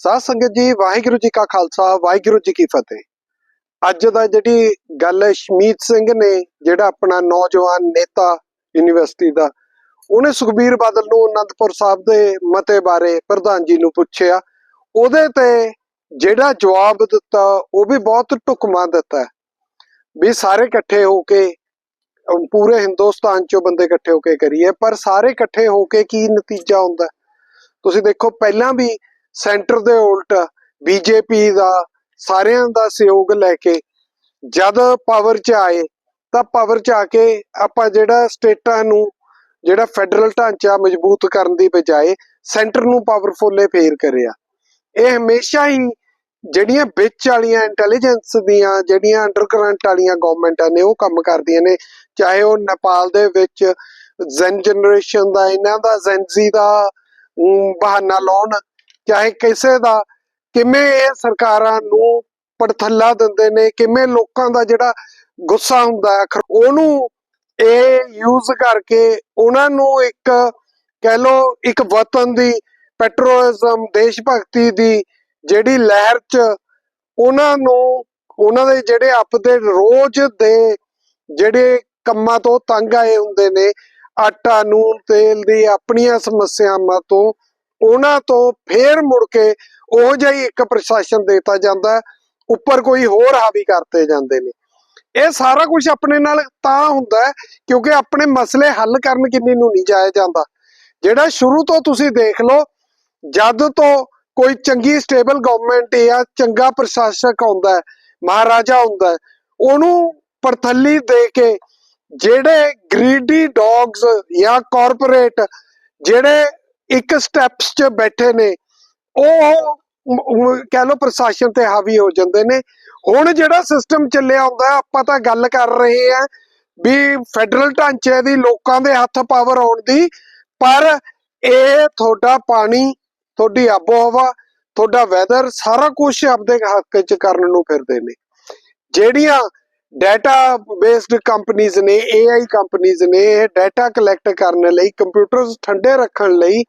ਸਾਧ ਸੰਗਤ ਜੀ, ਵਾਹਿਗੁਰੂ ਜੀ ਕਾ ਖਾਲਸਾ, ਵਾਹਿਗੁਰੂ ਜੀ ਕੀ ਫਤਿਹ। ਅੱਜ ਦਾ ਜਿਹੜੀ ਗੱਲ ਹੈ, ਸ਼ਮੀਤ ਸਿੰਘ ਨੇ ਜਿਹੜਾ ਆਪਣਾ ਨੌਜਵਾਨ ਨੇਤਾ ਯੂਨੀਵਰਸਿਟੀ ਦਾ, ਉਹਨੇ ਸੁਖਬੀਰ ਬਾਦਲ ਨੂੰ ਅਨੰਦਪੁਰ ਸਾਹਿਬ ਦੇ ਮਤੇ ਬਾਰੇ ਪ੍ਰਧਾਨ ਜੀ ਨੂੰ ਪੁੱਛਿਆ। ਉਹਦੇ ਤੇ ਜਿਹੜਾ ਜਵਾਬ ਦਿੱਤਾ, ਉਹ ਵੀ ਬਹੁਤ ਢੁਕਮਾ ਦਿੱਤਾ। ਵੀ ਸਾਰੇ ਇਕੱਠੇ ਹੋ ਕੇ ਪੂਰੇ ਹਿੰਦੁਸਤਾਨ ਚੋਂ ਬੰਦੇ ਇਕੱਠੇ ਹੋ ਕੇ ਕਰੀਏ, ਪਰ ਸਾਰੇ ਇਕੱਠੇ ਹੋ ਕੇ ਕੀ ਨਤੀਜਾ ਹੁੰਦਾ? ਤੁਸੀਂ ਦੇਖੋ, ਪਹਿਲਾਂ ਵੀ ਸੈਂਟਰ ਦੇ ਉਲਟ ਬੀਜੇਪੀ ਦਾ, ਸਾਰਿਆਂ ਦਾ ਸਹਿਯੋਗ ਲੈ ਕੇ ਜਦ ਪਾਵਰ 'ਚ ਆਏ, ਤਾਂ ਪਾਵਰ 'ਚ ਆ ਕੇ ਆਪਾਂ ਜਿਹੜਾ ਸਟੇਟਾਂ ਨੂੰ, ਜਿਹੜਾ ਫੈਡਰਲ ਢਾਂਚਾ ਮਜ਼ਬੂਤ ਕਰਨ ਦੀ ਬਜਾਏ ਸੈਂਟਰ ਨੂੰ ਪਾਵਰਫੁੱਲੇ ਫੇਰ ਕਰਿਆ। ਇਹ ਹਮੇਸ਼ਾ ਹੀ ਜਿਹੜੀਆਂ ਵਿੱਚ ਵਾਲੀਆਂ ਇੰਟੈਲੀਜੈਂਸ ਦੀਆਂ, ਜਿਹੜੀਆਂ ਅੰਡਰਕਰੰਟ ਵਾਲੀਆਂ ਗਵਰਨਮੈਂਟਾਂ ਨੇ, ਉਹ ਕੰਮ ਕਰਦੀਆਂ ਨੇ। ਚਾਹੇ ਉਹ ਨੇਪਾਲ ਦੇ ਵਿੱਚ ਜ਼ੈਨ ਜਨਰੇਸ਼ਨ ਦਾ, ਇਹਨਾਂ ਦਾ ਜ਼ੈਨਜ਼ੀ ਦਾ ਬਹਾਨਾ ਲਾਉਣ ਚਾਹੇ ਕਿਸੇ ਦਾ, ਕਿਵੇਂ ਇਹ ਸਰਕਾਰਾਂ ਨੂੰ ਪੜਥੱਲਾ ਦਿੰਦੇ ਨੇ, ਕਿਵੇਂ ਲੋਕਾਂ ਦਾ ਜਿਹੜਾ ਗੁੱਸਾ ਹੁੰਦਾ ਹੈ ਉਹਨੂੰ ਇਹ ਯੂਜ਼ ਕਰਕੇ ਉਹਨਾਂ ਨੂੰ ਇੱਕ ਕਹਿ ਲੋ ਇੱਕ ਵਤਨ ਦੀ ਪੈਟਰੋਲਿਜ਼ਮ ਦੇਸ਼ ਭਗਤੀ ਦੀ ਜਿਹੜੀ ਲਹਿਰ ਚ ਉਹਨਾਂ ਨੂੰ, ਉਹਨਾਂ ਦੇ ਜਿਹੜੇ ਆਪਦੇ ਰੋਜ਼ ਦੇ ਜਿਹੜੇ ਕੰਮਾਂ ਤੋਂ ਤੰਗ ਆਏ ਹੁੰਦੇ ਨੇ, ਆਟਾ ਨੂਨ ਤੇਲ ਦੀ ਆਪਣੀਆਂ ਸਮੱਸਿਆਵਾਂ ਤੋਂ ਉਹਨਾਂ ਤੋਂ ਫੇਰ ਮੁੜ ਕੇ ਉਹ ਜਿਹਾ ਇੱਕ ਪ੍ਰਸ਼ਾਸਨ ਦੇਤਾ ਜਾਂਦਾ, ਉੱਪਰ ਕੋਈ ਹੋਰ ਹਾਵੀ ਕਰਤੇ ਜਾਂਦੇ ਨੇ। ਇਹ ਸਾਰਾ ਕੁਝ ਆਪਣੇ ਨਾਲ ਤਾਂ ਹੁੰਦਾ ਕਿਉਂਕਿ ਆਪਣੇ ਮਸਲੇ ਹੱਲ ਕਰਨ ਕਿੰਨੀ ਨੂੰ ਨਹੀਂ ਜਾਇਆ ਜਾਂਦਾ। ਜਿਹੜਾ ਸ਼ੁਰੂ ਤੋਂ ਤੁਸੀਂ ਦੇਖ ਲਓ, ਜਦ ਤੋਂ ਕੋਈ ਚੰਗੀ ਸਟੇਬਲ ਗਵਰਨਮੈਂਟ ਜਾਂ ਚੰਗਾ ਪ੍ਰਸ਼ਾਸਕ ਆਉਂਦਾ ਹੈ, ਮਹਾਰਾਜਾ ਹੁੰਦਾ ਉਹਨੂੰ ਪਰਥੱਲੀ ਦੇ ਕੇ ਜਿਹੜੇ ਗਰੀਡੀ ਡੌਗਸ ਜਾਂ ਕਾਰਪੋਰੇਟ ਜਿਹੜੇ ਇੱਕ ਸਟੈਪਸ 'ਚ ਬੈਠੇ ਨੇ, ਉਹ ਕਹਿ ਲਓ ਪ੍ਰਸ਼ਾਸਨ ਤੇ ਹਾਵੀ ਹੋ ਜਾਂਦੇ ਨੇ। ਹੁਣ ਜਿਹੜਾ ਸਿਸਟਮ ਚੱਲਿਆ ਹੁੰਦਾ, ਆਪਾਂ ਤਾਂ ਗੱਲ ਕਰ ਰਹੇ ਆ ਵੀ ਫੈਡਰਲ ਢਾਂਚੇ ਦੀ ਲੋਕਾਂ ਦੇ ਹੱਥ ਪਾਵਰ ਆਉਣ ਦੀ, ਪਰ ਇਹ ਤੁਹਾਡਾ ਪਾਣੀ, ਤੁਹਾਡੀ ਆਬੋ ਹਵਾ ਤੁਹਾਡਾ ਵੈਦਰ ਸਾਰਾ ਕੁਝ ਆਪਦੇ ਹੱਕ 'ਚ ਕਰਨ ਨੂੰ ਫਿਰਦੇ ਨੇ। ਜਿਹੜੀਆਂ ਡਾਟਾ ਬੇਸਡ ਕੰਪਨੀਆਂ ਨੇ AI ਕੰਪਨੀਆਂ ਨੇ ਇਹ ਡਾਟਾ ਕਲੈਕਟ ਕਰਨ ਲਈ ਕੰਪਿਊਟਰਸ ਠੰਡੇ ਰੱਖਣ ਲਈ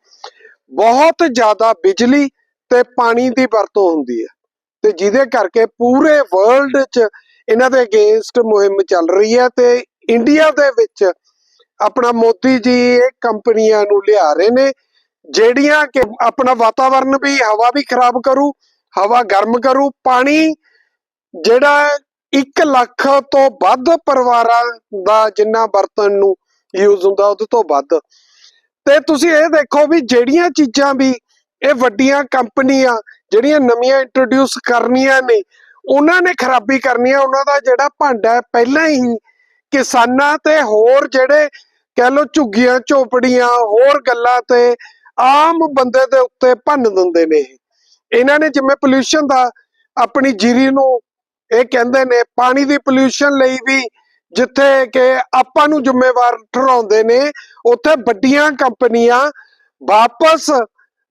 ਬਹੁਤ ਜ਼ਿਆਦਾ ਬਿਜਲੀ ਤੇ ਪਾਣੀ ਦੀ ਵਰਤੋਂ ਹੁੰਦੀ ਹੈ। ਤੇ ਜਿਹਦੇ ਕਰਕੇ ਪੂਰੇ ਵਰਲਡ 'ਚ ਇਹਨਾਂ ਦੇ ਅਗੇਂਸਟ ਮੁਹਿੰਮ ਚੱਲ ਰਹੀ ਹੈ ਤੇ ਇੰਡੀਆ ਦੇ ਵਿੱਚ ਆਪਣਾ ਮੋਦੀ ਜੀ ਇਹ ਕੰਪਨੀਆਂ ਨੂੰ ਲਿਆ ਰਹੇ ਨੇ, ਜਿਹੜੀਆਂ ਕਿ ਆਪਣਾ ਵਾਤਾਵਰਨ ਵੀ, ਹਵਾ ਵੀ ਖਰਾਬ ਕਰੂ, ਹਵਾ ਗਰਮ ਕਰੂ, ਪਾਣੀ ਜਿਹੜਾ 1 ਲੱਖ ਤੋਂ ਵੱਧ ਪਰਿਵਾਰਾਂ ਦਾ ਜਿੰਨਾ ਵਰਤਣ ਨੂੰ ਯੂਜ਼ ਹੁੰਦਾ ਉਹਦੇ ਤੋਂ ਵੱਧ ਤੇ ਤੁਸੀਂ ਇਹ ਦੇਖੋ ਵੀ ਜਿਹੜੀਆਂ ਚੀਜ਼ਾਂ ਵੀ ਇਹ ਵੱਡੀਆਂ ਕੰਪਨੀਆਂ ਜਿਹੜੀਆਂ ਨਵੀਆਂ ਇੰਟਰੋਡਿਊਸ ਕਰਨੀਆਂ ਨੇ, ਉਹਨਾਂ ਨੇ ਖਰਾਬੀ ਕਰਨੀ ਆ ਉਹਨਾਂ ਦਾ ਜਿਹੜਾ ਭਾਂਡਾ ਪਹਿਲਾਂ ਹੀ ਕਿਸਾਨਾਂ ਤੇ ਹੋਰ ਜਿਹੜੇ ਕਹਿ ਲੋ ਝੁੱਗੀਆਂ, ਝੋਪੜੀਆਂ, ਹੋਰ ਗੱਲਾਂ ਤੇ ਆਮ ਬੰਦੇ ਦੇ ਉੱਤੇ ਭੰਨ ਦਿੰਦੇ ਨੇ ਇਹ। ਇਹਨਾਂ ਨੇ ਜਿਵੇਂ ਪੋਲਿਊਸ਼ਨ ਦਾ ਆਪਣੀ ਜੀਰੀ ਨੂੰ ਇਹ ਕਹਿੰਦੇ ਨੇ ਪਾਣੀ ਦੀ ਪੋਲਿਊਸ਼ਨ ਲਈ ਵੀ ਜਿੱਥੇ ਕਿ ਆਪਾਂ ਨੂੰ ਜ਼ਿੰਮੇਵਾਰ ਠਹਿਰਾਉਂਦੇ ਨੇ, ਉੱਥੇ ਵੱਡੀਆਂ ਕੰਪਨੀਆਂ ਵਾਪਸ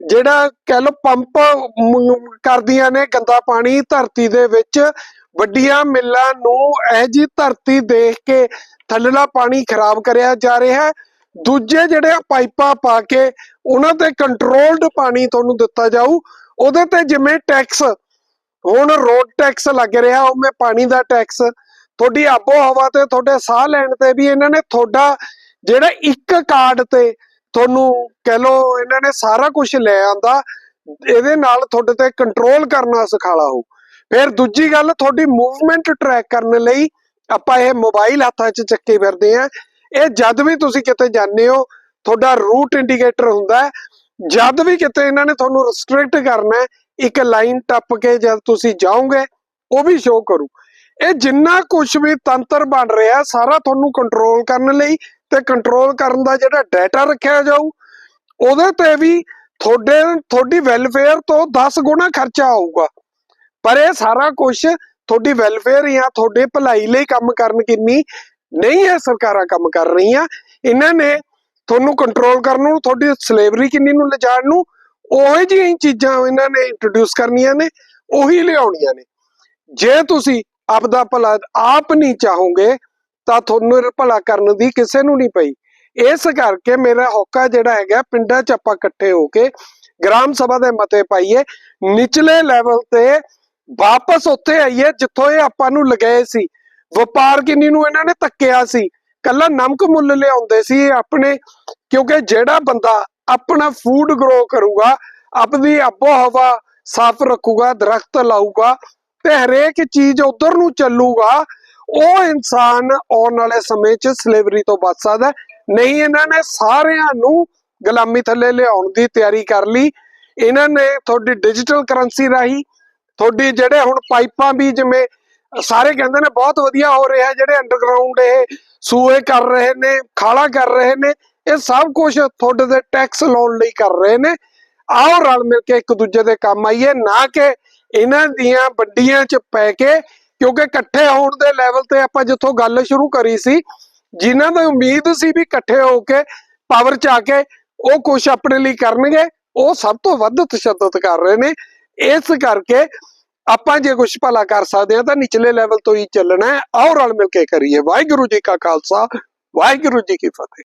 ਜਿਹੜਾ ਕਹਿ ਲੋ ਪੰਪ ਕਰਦੀਆਂ ਨੇ ਗੰਦਾ ਪਾਣੀ ਧਰਤੀ ਦੇ ਵਿੱਚ, ਵੱਡੀਆਂ ਮਿੱਲਾਂ ਨੂੰ ਇਹ ਜੀ ਧਰਤੀ ਦੇਖ ਕੇ ਥੱਲੜਾ ਪਾਣੀ ਖਰਾਬ ਕਰਿਆ ਜਾ ਰਿਹਾ। ਹੈ ਦੂਜੇ ਜਿਹੜੇ ਪਾਈਪਾਂ ਪਾ ਕੇ ਉਹਨਾਂ ਤੇ ਕੰਟਰੋਲਡ ਪਾਣੀ ਤੁਹਾਨੂੰ ਦਿੱਤਾ ਜਾਊ, ਉਹਦੇ ਤੇ ਜਿਵੇਂ ਟੈਕਸ ਹੁਣ ਰੋਡ ਟੈਕਸ ਲੱਗ ਰਿਹਾ ਉਵੇਂ ਪਾਣੀ ਦਾ ਟੈਕਸ ਤੁਹਾਡੀ ਆਬੋ ਹਵਾ ਤੇ, ਤੁਹਾਡੇ ਸਾਹ ਲੈਣ ਤੇ ਵੀ ਇਹਨਾਂ ਨੇ ਤੁਹਾਡਾ ਜਿਹੜਾ ਇੱਕ ਕਾਰਡ ਤੇ ਤੁਹਾਨੂੰ ਕਹਿ ਲੋ ਇਹਨਾਂ ਨੇ ਸਾਰਾ ਕੁਝ ਲੈ ਆਂਦਾ, ਇਹਦੇ ਨਾਲ ਤੁਹਾਡੇ ਤੇ ਕੰਟਰੋਲ ਕਰਨਾ ਸਿਖਾਲਾ ਹੋ ਫਿਰ ਦੂਜੀ ਗੱਲ, ਤੁਹਾਡੀ ਮੂਵਮੈਂਟ ਟਰੈਕ ਕਰਨ ਲਈ ਆਪਾਂ ਇਹ ਮੋਬਾਈਲ ਹੱਥਾਂ 'ਚ ਚੱਕੇ ਫਿਰਦੇ ਆ। ਇਹ ਜਦ ਵੀ ਤੁਸੀਂ ਕਿਤੇ ਜਾਂਦੇ ਹੋ, ਤੁਹਾਡਾ ਰੂਟ ਇੰਡੀਕੇਟਰ ਹੁੰਦਾ ਜਦ ਵੀ ਕਿਤੇ ਇਹਨਾਂ ਨੇ ਤੁਹਾਨੂੰ ਰੈਸਟ੍ਰਿਕਟ ਕਰਨਾ ਇੱਕ ਲਾਈਨ ਟੱਪ ਕੇ ਜਦ ਤੁਸੀਂ ਜਾਓਗੇ, ਉਹ ਵੀ ਸ਼ੋਅ ਕਰੂ। ਇਹ ਜਿੰਨਾ ਕੁਝ ਵੀ ਤੰਤਰ ਬਣ ਰਿਹਾ, ਸਾਰਾ ਤੁਹਾਨੂੰ ਕੰਟਰੋਲ ਕਰਨ ਲਈ ਤੇ ਕੰਟਰੋਲ ਕਰਨ ਦਾ ਜਿਹੜਾ ਡਾਟਾ ਰੱਖਿਆ ਜਾਊ, ਉਹਦੇ ਤੇ ਵੀ ਤੁਹਾਡੇ, ਤੁਹਾਡੀ ਵੈਲਫੇਅਰ ਤੋਂ 10 ਗੁਣਾ ਖਰਚਾ ਆਊਗਾ। ਪਰ ਇਹ ਸਾਰਾ ਕੁਝ ਤੁਹਾਡੀ ਵੈਲਫੇਅਰ ਜਾਂ ਤੁਹਾਡੇ ਭਲਾਈ ਲਈ ਕੰਮ ਕਰਨ ਕਿੰਨੀ? ਨਹੀਂ, ਇਹ ਸਰਕਾਰਾਂ ਕੰਮ ਕਰ ਰਹੀਆਂ। ਇਹਨਾਂ ਨੇ ਤੁਹਾਨੂੰ ਕੰਟਰੋਲ ਕਰਨ ਨੂੰ, ਤੁਹਾਡੀ ਸਲੇਵਰੀ ਕਿੰਨੀ ਨੂੰ ਲਿਜਾਣ ਨੂੰ ਉਹੋ ਜਿਹੀਆਂ ਚੀਜ਼ਾਂ ਇਹਨਾਂ ਨੇ ਇੰਟਰੋਡਿਊਸ ਕਰਨੀਆਂ ਨੇ, ਉਹੀ ਲਿਆਉਣੀਆਂ ਨੇ। ਜੇ ਤੁਸੀਂ ਆਪਦਾ ਭਲਾ ਆਪ ਨਹੀਂ ਚਾਹੋਗੇ, ਤਾਂ ਤੁਹਾਨੂੰ ਭਲਾ ਕਰਨ ਦੀ ਕਿਸੇ ਨੂੰ ਨਹੀਂ ਪਈ। ਇਸ ਕਰਕੇ ਮੇਰਾ ਹੋਕਾ ਜਿਹੜਾ ਹੈਗਾ, ਪਿੰਡਾਂ 'ਚ ਆਪਾਂ ਇਕੱਠੇ ਹੋ ਕੇ ਗ੍ਰਾਮ ਸਭਾ ਦੇ ਮਤੇ ਪਾਈਏ, ਨਿਚਲੇ ਲੈਵਲ ਤੇ ਵਾਪਸ ਉੱਥੇ ਆਈਏ, ਜਿੱਥੋਂ ਇਹ ਆਪਾਂ ਨੂੰ ਲਗਾਏ ਸੀ। ਵਪਾਰ ਕਿੰਨੀ ਨੂੰ ਇਹਨਾਂ ਨੇ ਤੱਕਿਆ ਸੀ। ਕੱਲਾ ਨਮਕ ਮੁੱਲ ਲਿਆਉਂਦੇ ਸੀ ਇਹ ਆਪਣੇ, ਕਿਉਂਕਿ ਜਿਹੜਾ ਬੰਦਾ ਆਪਣਾ ਫੂਡ ਗਰੋ ਕਰੂਗਾ ਆਪਣੀ ਆਬੋ ਹਵਾ ਸਾਫ਼ ਰੱਖੂਗਾ, ਦਰਖਤ ਲਾਊਗਾ ਤੇ ਹਰੇਕ ਚੀਜ਼ ਉਧਰ ਨੂੰ ਚੱਲੂਗਾ, ਉਹ ਇਨਸਾਨ ਆਉਣ ਵਾਲੇ ਸਮੇਂ 'ਚ ਸਲੇਵਰੀ ਤੋਂ ਬਚ ਸਕਦਾ ਨਹੀਂ, ਇਹਨਾਂ ਨੇ ਸਾਰਿਆਂ ਨੂੰ ਗੁਲਾਮੀ ਥੱਲੇ ਲਿਆਉਣ ਦੀ ਤਿਆਰੀ ਕਰ ਲਈ। ਇਹਨਾਂ ਨੇ ਤੁਹਾਡੀ ਡਿਜੀਟਲ ਕਰੰਸੀ ਰਾਹੀਂ ਤੁਹਾਡੀ ਜਿਹੜੇ ਹੁਣ ਪਾਈਪਾਂ ਵੀ ਜਿਵੇਂ ਸਾਰੇ ਕਹਿੰਦੇ ਨੇ ਬਹੁਤ ਵਧੀਆ ਹੋ ਰਿਹਾ, ਜਿਹੜੇ ਅੰਡਰਗਰਾਉਂਡ ਇਹ ਸੂਏ ਕਰ ਰਹੇ ਨੇ, ਖਾਲਾ ਕਰ ਰਹੇ ਨੇ ਇਹ ਸਭ ਕੁਝ ਤੁਹਾਡੇ ਦੇ ਟੈਕਸ ਲਾਉਣ ਲਈ ਕਰ ਰਹੇ ਨੇ। ਆਓ ਰਲ ਮਿਲ ਕੇ ਇੱਕ ਦੂਜੇ ਦੇ ਕੰਮ ਆਈਏ, ਨਾ ਕਿ ਇਹਨਾਂ ਦੀਆਂ ਵੱਡੀਆਂ 'ਚ ਪੈ ਕੇ, ਕਿਉਂਕਿ ਇਕੱਠੇ ਹੋਣ ਦੇ ਲੈਵਲ ਤੇ ਆਪਾਂ ਜਿੱਥੋਂ ਗੱਲ ਸ਼ੁਰੂ ਕਰੀ ਸੀ, ਜਿਨ੍ਹਾਂ ਦੀ ਉਮੀਦ ਸੀ ਵੀ ਇਕੱਠੇ ਹੋ ਕੇ ਪਾਵਰ 'ਚ ਆ ਕੇ ਉਹ ਕੁਝ ਆਪਣੇ ਲਈ ਕਰਨਗੇ, ਉਹ ਸਭ ਤੋਂ ਵੱਧ ਤਸ਼ੱਦਦ ਕਰ ਰਹੇ ਨੇ। ਇਸ ਕਰਕੇ ਆਪਾਂ ਜੇ ਕੁਝ ਭਲਾ ਕਰ ਸਕਦੇ ਹਾਂ ਤਾਂ ਨਿਚਲੇ ਲੈਵਲ ਤੋਂ ਹੀ ਚੱਲਣਾ ਹੈ। ਆਓ ਰਲ ਮਿਲ ਕੇ ਕਰੀਏ। ਵਾਹਿਗੁਰੂ ਜੀ ਕਾ ਖਾਲਸਾ, ਵਾਹਿਗੁਰੂ ਜੀ ਕੀ ਫਤਿਹ।